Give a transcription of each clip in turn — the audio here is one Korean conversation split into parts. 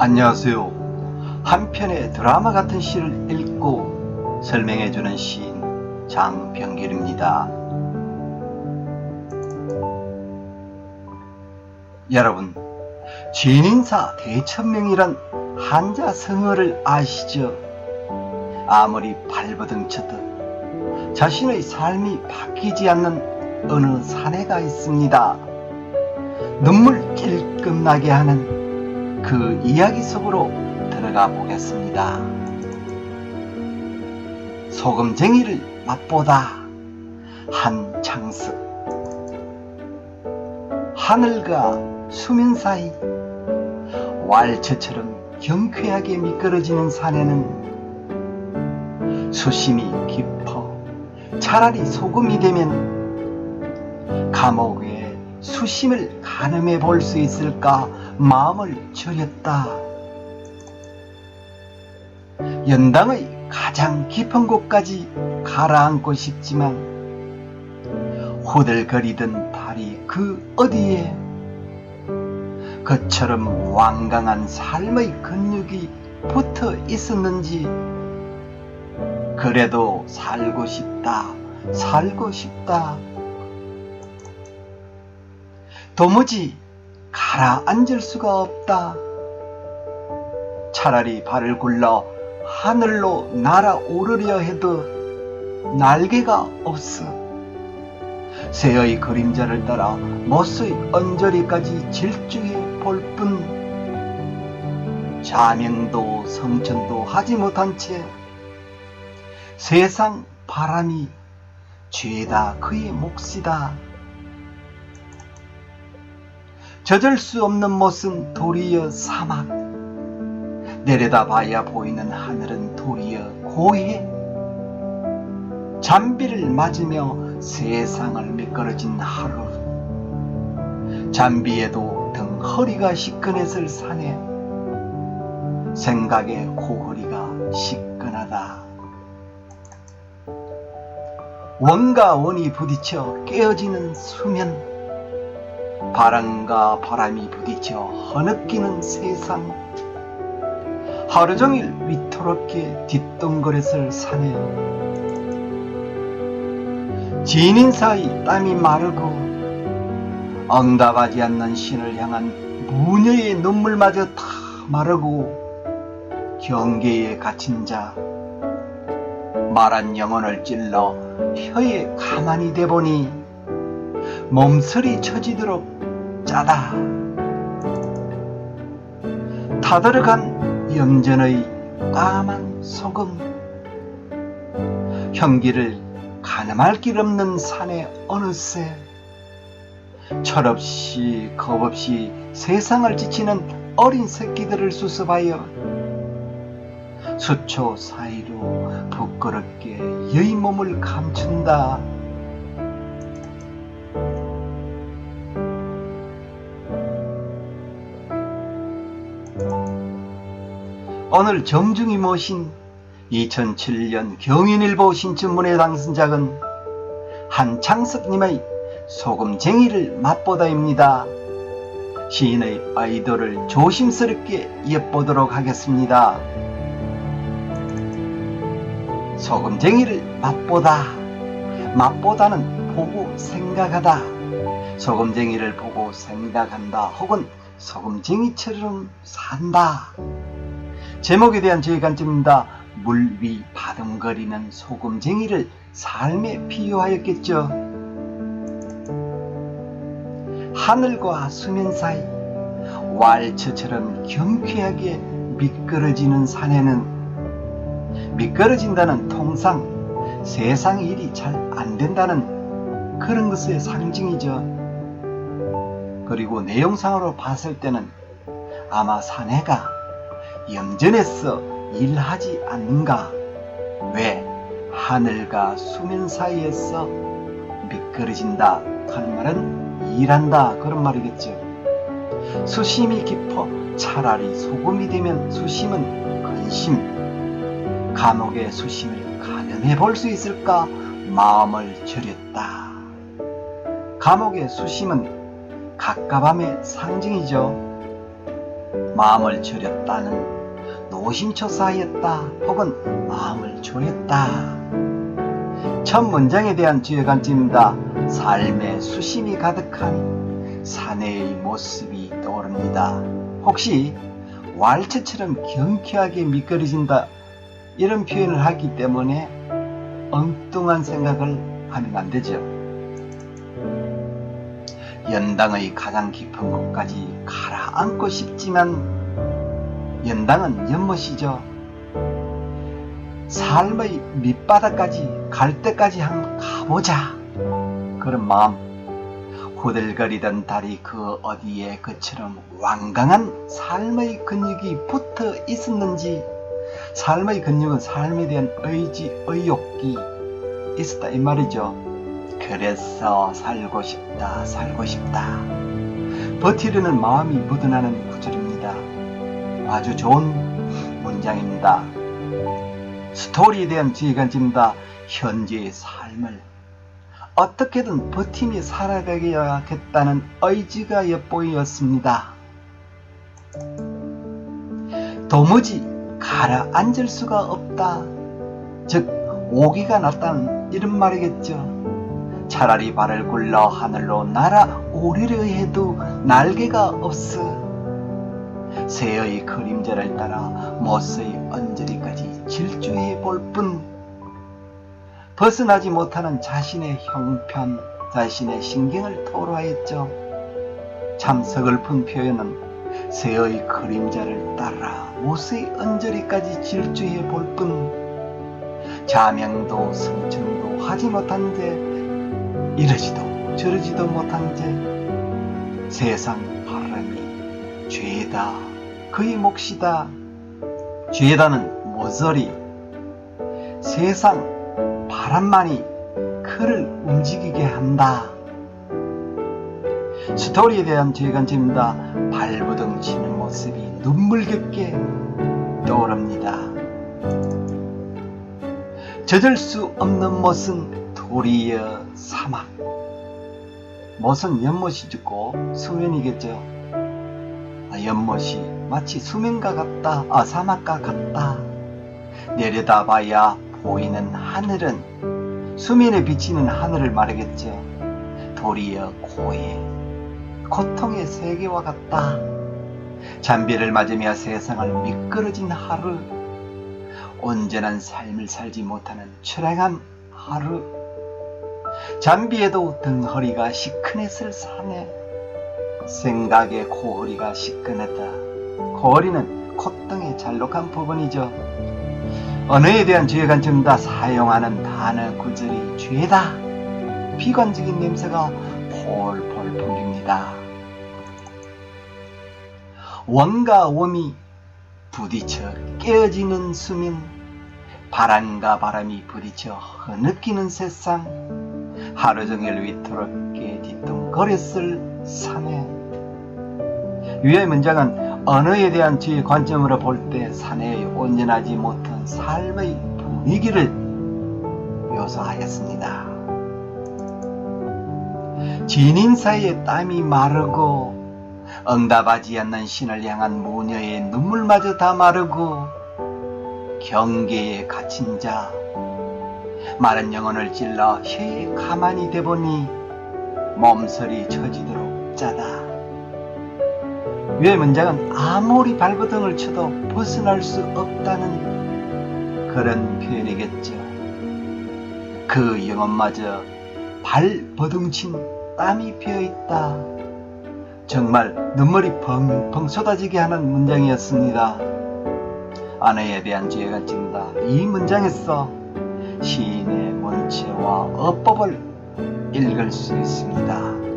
안녕하세요. 한 편의 드라마 같은 시를 읽고 설명해주는 시인 장병길입니다. 여러분, 진인사 대천명이란 한자 성어를 아시죠? 아무리 발버둥 쳐도 자신의 삶이 바뀌지 않는 어느 사내가 있습니다. 눈물 찔끔 나게 하는 그 이야기 속으로 들어가 보겠습니다. 소금쟁이를 맛보다 한창습 하늘과 수면 사이 왈츠처럼 경쾌하게 미끄러지는 산에는 수심이 깊어 차라리 소금이 되면 감옥에 수심을 가늠해 볼 수 있을까 마음을 졸였다. 연당의 가장 깊은 곳까지 가라앉고 싶지만 호들거리던 발이 그 어디에 그처럼 완강한 삶의 근육이 붙어 있었는지 그래도 살고 싶다, 살고 싶다. 도무지 가라앉을 수가 없다. 차라리 발을 굴러 하늘로 날아오르려 해도 날개가 없어. 새의 그림자를 따라 못의 언저리까지 질주해 볼 뿐. 자명도 성천도 하지 못한 채 세상 바람이 죄다 그의 몫이다. 젖을 수 없는 못은 도리어 사막. 내려다봐야 보이는 하늘은 도리어 고해. 잠비를 맞으며 세상을 미끄러진 하루. 잠비에도 등 허리가 시큰했을 산에. 생각에 코허리가 시큰하다. 원과 원이 부딪혀 깨어지는 수면 바람과 바람이 부딪혀 허느끼는 세상. 하루 종일 위토롭게 뒷동거렸을 산에 지닌 사이 땀이 마르고 응답하지 않는 신을 향한 무녀의 눈물마저 다 마르고 경계에 갇힌 자 말한 영혼을 찔러 혀에 가만히 대보니 몸서리 처지도록 짜다. 타들어간 염전의 까만 소금. 현기를 가늠할 길 없는 산에 어느새 철없이 겁없이 세상을 지치는 어린 새끼들을 수습하여 수초 사이로 부끄럽게 여의 몸을 감춘다. 오늘 정중히 모신 2007년 경인일보 신춘문예 당선작은 한창섭님의 소금쟁이를 맛보다입니다. 시인의 아이돌을 조심스럽게 엿보도록 하겠습니다. 소금쟁이를 맛보다, 맛보다는 보고 생각하다, 소금쟁이를 보고 생각한다, 혹은 소금쟁이처럼 산다. 제목에 대한 제 관점입니다. 물 위 바둥거리는 소금쟁이를 삶에 비유하였겠죠. 하늘과 수면 사이 왈츠처럼 경쾌하게 미끄러지는 산에는 미끄러진다는 통상 세상 일이 잘 안 된다는 그런 것의 상징이죠. 그리고 내용상으로 봤을 때는 아마 사내가 염전에서 일하지 않는가? 왜 하늘과 수면 사이에서 미끄러진다 하는 말은 일한다 그런 말이겠죠. 수심이 깊어 차라리 소금이 되면 수심은 근심, 감옥의 수심을 가늠해 볼 수 있을까 마음을 졸였다. 감옥의 수심은 갑갑함의 상징이죠. 마음을 졸였다는 노심초사하였다 혹은 마음을 졸였다 첫 문장에 대한 뒤에 관점입니다. 삶의 수심이 가득한 사내의 모습이 떠오릅니다. 혹시 왈츠처럼 경쾌하게 미끄러진다 이런 표현을 하기 때문에 엉뚱한 생각을 하면 안 되죠. 연당의 가장 깊은 곳까지 가라앉고 싶지만 연당은 연못이죠. 삶의 밑바닥까지 갈 때까지 한번 가보자. 그런 마음. 후들거리던 다리 그 어디에 그처럼 완강한 삶의 근육이 붙어 있었는지 삶의 근육은 삶에 대한 의지, 의욕이 있었다 이 말이죠. 그래서 살고 싶다, 살고 싶다. 버티려는 마음이 묻어나는 구절입니다. 아주 좋은 문장입니다. 스토리에 대한 지휘관입니다. 현재의 삶을 어떻게든 버티며 살아가야겠다는 의지가 엿보였습니다. 도무지 가라앉을 수가 없다. 즉, 오기가 났다는 이런 말이겠죠. 차라리 발을 굴러 하늘로 날아오리려 해도 날개가 없어. 새의 그림자를 따라 모스의 언저리까지 질주해 볼 뿐. 벗어나지 못하는 자신의 형편, 자신의 신경을 토로하였죠. 참 서글픈 표현은 새의 그림자를 따라 모스의 언저리까지 질주해 볼 뿐. 자명도 성청도 하지 못한 데 이러지도 저러지도 못한 데 세상 바람이 죄다 그의 몫이다 죄다는 모서리 세상 바람만이 그를 움직이게 한다. 스토리에 대한 재관점입니다. 발버둥 치는 모습이 눈물겹게 떠오릅니다. 젖을 수 없는 못은 도리어 사막. 못은 연못이 죽고 수면이겠죠. 아, 연못이 마치 수면과 같다, 아, 사막과 같다. 내려다봐야 보이는 하늘은 수면에 비치는 하늘을 말하겠죠. 도리어 고해, 고통의 세계와 같다. 잔비를 맞으며 세상을 미끄러진 하루, 온전한 삶을 살지 못하는 추랭한 하루. 잔비에도 등허리가 시큰했을 사내, 생각에 코허리가 시큰했다. 코허리는 콧등의 잘록한 부분이죠. 언어에 대한 죄 관점다 사용하는 단어 구절이 죄다. 비관적인 냄새가 폴폴 풍깁니다. 원과 웜이 부딪혀 깨어지는 수면, 바람과 바람이 부딪혀 흐느끼는 세상, 하루 종일 위태롭게 뒤뚱거렸을 사내. 위의 문장은 언어에 대한 주의 관점으로 볼 때 사내의 온전하지 못한 삶의 분위기를 묘사하였습니다. 지닌 사이에 땀이 마르고 응답하지 않는 신을 향한 모녀의 눈물마저 다 마르고 경계에 갇힌 자 마른 영혼을 찔러 혀에 가만히 대보니 몸서리 처지도록 짜다. 위의 문장은 아무리 발버둥을 쳐도 벗어날 수 없다는 그런 표현이겠죠. 그 영혼마저 발버둥친 땀이 피어있다. 정말 눈물이 펑펑 쏟아지게 하는 문장이었습니다. 아내에 대한 지혜가 찐다. 이 문장에서 시인의 원체와 어법을 읽을 수 있습니다.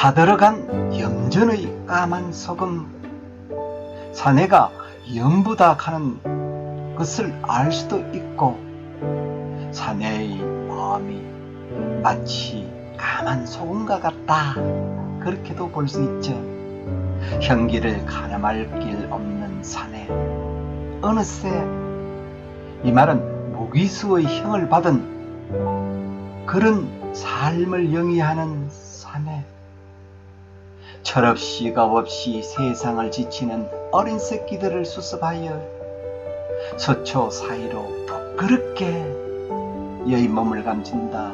다 들어간 염전의 까만 소금. 사내가 염부다 하는 것을 알 수도 있고 사내의 마음이 마치 까만 소금과 같다. 그렇게도 볼 수 있죠. 향기를 가늠할 길 없는 사내. 어느새 이 말은 무기수의 형을 받은 그런 삶을 영위하는 철없이 겁없이 세상을 지치는 어린 새끼들을 수습하여 서초 사이로 부끄럽게 여인 몸을 감춘다.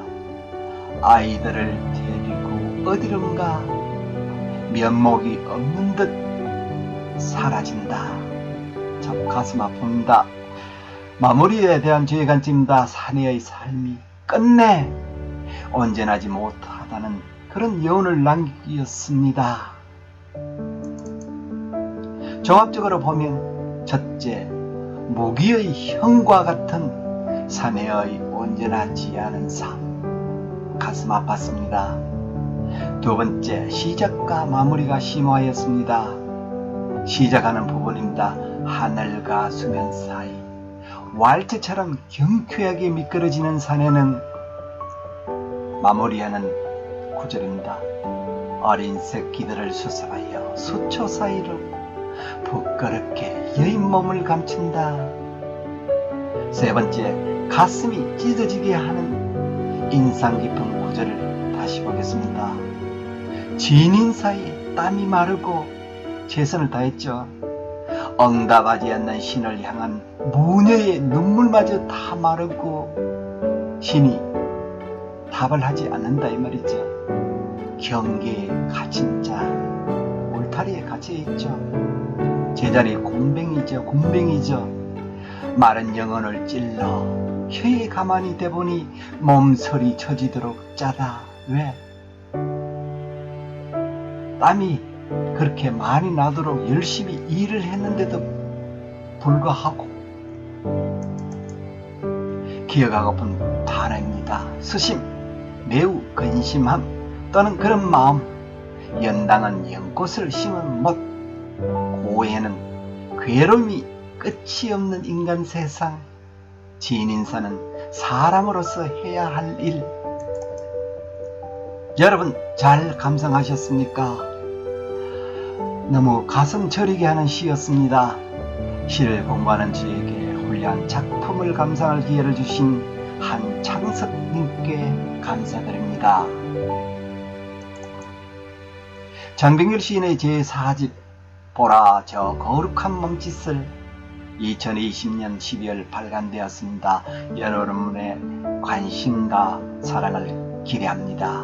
아이들을 데리고 어디론가 면목이 없는 듯 사라진다. 참 가슴 아픕니다. 마무리에 대한 죄관찜다. 사내의 삶이 끝내 언제나지 못하다는 그런 여운을 남기었습니다. 종합적으로 보면 첫째, 모기의 형과 같은 사내의 온전하지 않은 삶, 가슴 아팠습니다. 두 번째, 시작과 마무리가 심오하였습니다. 시작하는 부분입니다. 하늘과 수면 사이, 왈트처럼 경쾌하게 미끄러지는 산에는 마무리하는 구절입니다. 어린 새끼들을 수습하여 수초 사이로 부끄럽게 여인 몸을 감춘다. 세 번째, 가슴이 찢어지게 하는 인상 깊은 구절을 다시 보겠습니다. 지인 사이에 땀이 마르고 최선을 다했죠. 응답하지 않는 신을 향한 무녀의 눈물마저 다 마르고 신이 답을 하지 않는다 이 말이죠. 경계에 갇힌 자, 울타리에 갇혀 있죠. 제자리 곰뱅이죠, 곰뱅이죠. 마른 영혼을 찔러 혀에 가만히 대보니 몸서리 쳐지도록 짜다. 왜? 땀이 그렇게 많이 나도록 열심히 일을 했는데도 불구하고 기억하고픈 단어입니다. 수심, 매우 근심함 또는 그런 마음, 연당은 연꽃을 심은 못, 고해는 괴로움이 끝이 없는 인간 세상, 지인인사는 사람으로서 해야 할 일. 여러분 잘 감상하셨습니까? 너무 가슴 저리게 하는 시였습니다. 시를 공부하는 저에게 훌륭한 작품을 감상할 기회를 주신 한창석님께 감사드립니다. 장병렬 시인의 제4집 보라 저 거룩한 몸짓을 2020년 12월 발간되었습니다. 여러분의 관심과 사랑을 기대합니다.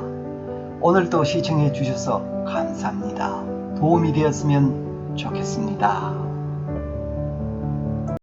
오늘도 시청해 주셔서 감사합니다. 도움이 되었으면 좋겠습니다.